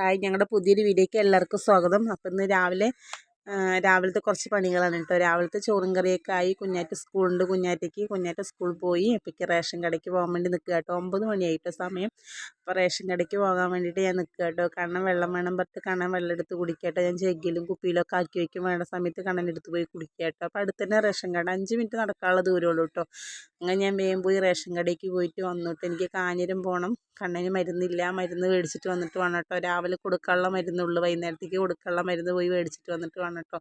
Hi ഞങ്ങളുടെ പുതിയൊരു വീഡിയോയ്ക്ക് എല്ലാവർക്കും സ്വാഗതം. അപ്പം ഇന്ന് രാവിലെ രാവിലത്തെ കുറച്ച് പണികളാണ് കേട്ടോ. രാവിലത്തെ ചോറും കറിയൊക്കെ ആയി കുഞ്ഞാറ്റ സ്കൂളുണ്ട്. കുഞ്ഞാറ്റയ്ക്ക് കുഞ്ഞാറ്റ സ്കൂളിൽ പോയി. അപ്പോഴേക്ക് റേഷൻ കടയ്ക്ക് പോകാൻ വേണ്ടി നിൽക്കുക കേട്ടോ. ഒമ്പത് മണിയായിട്ടോ സമയം. അപ്പോൾ റേഷൻ കടയ്ക്ക് പോകാൻ വേണ്ടിയിട്ട് ഞാൻ നിൽക്കുക കേട്ടോ. കണ്ണൻ വെള്ളം വേണം പറഞ്ഞിട്ട് കണ്ണൻ വെള്ളം എടുത്ത് കുടിക്കട്ടെ ഞാൻ ജഗ്ഗിലും കുപ്പിയിലൊക്കെ ആക്കി വയ്ക്കും. വേണ്ട സമയത്ത് കണ്ണൻ എടുത്ത് പോയി കുടിക്കുക കേട്ടോ. അപ്പോൾ അടുത്ത് തന്നെ റേഷൻ കട. അഞ്ച് മിനിറ്റ് നടക്കാനുള്ള ദൂരമുള്ളൂ കേട്ടോ. അങ്ങനെ ഞാൻ വേഗം പോയി റേഷൻ കടയ്ക്ക് പോയിട്ട് വന്നിട്ട് എനിക്ക് കാഞ്ഞിരം പോകണം കണ്ണന് മരുന്നില്ല. മരുന്ന് മേടിച്ചിട്ട് വന്നിട്ട് വേണം കേട്ടോ. രാവിലെ കൊടുക്കാനുള്ള മരുന്നുള്ളൂ. വൈകുന്നേരത്തേക്ക് കൊടുക്കാനുള്ള മരുന്ന് പോയി മേടിച്ചിട്ട് വന്നിട്ട് വേണം കേട്ടോ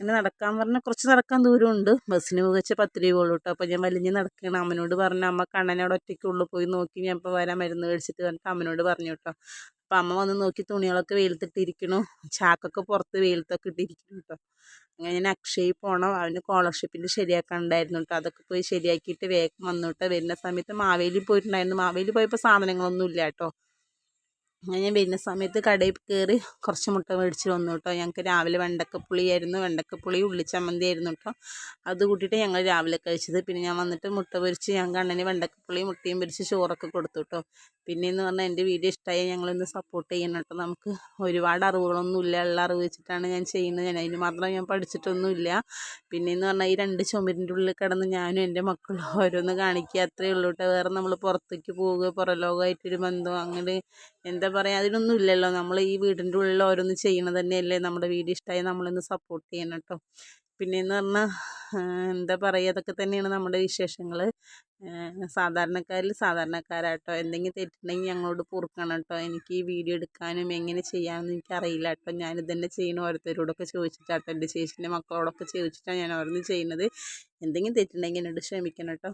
ഇങ്ങനെ നടക്കാൻ പറഞ്ഞാൽ കുറച്ച് നടക്കാൻ ദൂരമുണ്ട്. ബസ്സിന് വെച്ച് പത്ത് രൂപ ഉള്ളൂ കേട്ടോ അപ്പോൾ ഞാൻ വലിഞ്ഞ് നടക്കുകയാണ് അമ്മനോട് പറഞ്ഞു അമ്മ കണ്ണനോട് ഒറ്റയ്ക്ക് ഉള്ളിൽ പോയി നോക്കി. ഞാൻ ഇപ്പോൾ വരാൻ മരുന്ന് മേടിച്ചിട്ട് വന്നിട്ട് അമ്മനോട് പറഞ്ഞു കേട്ടോ അപ്പോൾ അമ്മ വന്ന് നോക്കി തുണികളൊക്കെ വെയിലത്തിട്ടിരിക്കണു. ചാക്കൊക്കെ പുറത്ത് വെയിലത്തൊക്കെ ഇട്ടിരിക്കുന്നു കേട്ടോ അങ്ങനെ ഞാൻ അക്ഷയയിൽ പോകണം അവന് സ്കോളർഷിപ്പിന്റെ ശരിയാക്കാനുണ്ടായിരുന്നു കേട്ടോ അതൊക്കെ പോയി ശരിയാക്കിയിട്ട് വേഗം വന്നു കേട്ടോ വരുന്ന സമയത്ത് മാവേലി പോയിട്ടുണ്ടായിരുന്നു. മാവേലി പോയപ്പോൾ സാധനങ്ങളൊന്നും ഇല്ല കേട്ടോ ഞാൻ വരുന്ന സമയത്ത് കടയിൽ കയറി കുറച്ച് മുട്ട മേടിച്ച് വന്നു കേട്ടോ. ഞങ്ങൾക്ക് രാവിലെ വെണ്ടക്കപ്പുളിയായിരുന്നു. വെണ്ടക്കപ്പുളി ഉള്ളിച്ചമ്മന്തി ആയിരുന്നു കേട്ടോ. അത് കൂട്ടിയിട്ട് ഞങ്ങൾ രാവിലെ കഴിച്ചത്. പിന്നെ ഞാൻ വന്നിട്ട് മുട്ട പൊരിച്ച് ഞാൻ കണ്ണന് വെണ്ടക്കപ്പുളി മുട്ടയും പൊരിച്ച് ചോറൊക്കെ കൊടുത്തു കേട്ടോ. പിന്നെയെന്ന് പറഞ്ഞാൽ എന്റെ വീഡിയോ ഇഷ്ടമായി. ഞങ്ങളൊന്ന് സപ്പോർട്ട് ചെയ്യണം കേട്ടോ. നമുക്ക് ഒരുപാട് അറിവുകളൊന്നും ഇല്ല. ഉള്ള അറിവ് വെച്ചിട്ടാണ് ഞാൻ ചെയ്യുന്നത്. ഞാൻ അതിന് മാത്രം ഞാൻ പഠിച്ചിട്ടൊന്നുമില്ല. പിന്നെയെന്ന് പറഞ്ഞാൽ ഈ രണ്ട് ചുമരിന്റെ ഉള്ളിൽ കിടന്ന് ഞാനും എന്റെ മക്കളും ഓരോന്ന് കാണിക്കുക. അത്രയേ ഉള്ളൂ കേട്ടോ. വേറെ നമ്മൾ പുറത്തേക്ക് പോവുക പുറലോകമായിട്ടൊരു ബന്ധം. അങ്ങനെ എന്താ പറയുക അതിനൊന്നും ഇല്ലല്ലോ. നമ്മൾ ഈ വീടിന്റെ ഉള്ളിൽ ഓരോന്ന് ചെയ്യണത് തന്നെയല്ലേ നമ്മുടെ വീട് ഇഷ്ടമായി നമ്മളൊന്ന് സപ്പോർട്ട് ചെയ്യണം കേട്ടോ പിന്നെയെന്ന് പറഞ്ഞാൽ എന്താ പറയുക അതൊക്കെ തന്നെയാണ് നമ്മുടെ വിശേഷങ്ങൾ സാധാരണക്കാരിൽ സാധാരണക്കാരാട്ടോ. എന്തെങ്കിലും തെറ്റുണ്ടെങ്കിൽ ഞങ്ങളോട് പൊറുക്കണം കേട്ടോ എനിക്ക് ഈ വീഡിയോ എടുക്കാനും എങ്ങനെ ചെയ്യാമെന്ന് എനിക്കറിയില്ല കേട്ടോ ഞാനിത് തന്നെ ചെയ്യണ ഓരോരുത്തരോടൊക്കെ ചോദിച്ചിട്ടാട്ടോ എന്റെ ചേച്ചീന്റെ മക്കളോടൊക്കെ ചോദിച്ചിട്ടാണ് ഞാൻ ഓരോന്ന് ചെയ്യുന്നത്. എന്തെങ്കിലും തെറ്റുണ്ടെങ്കിൽ എന്നോട് ക്ഷമിക്കണം കേട്ടോ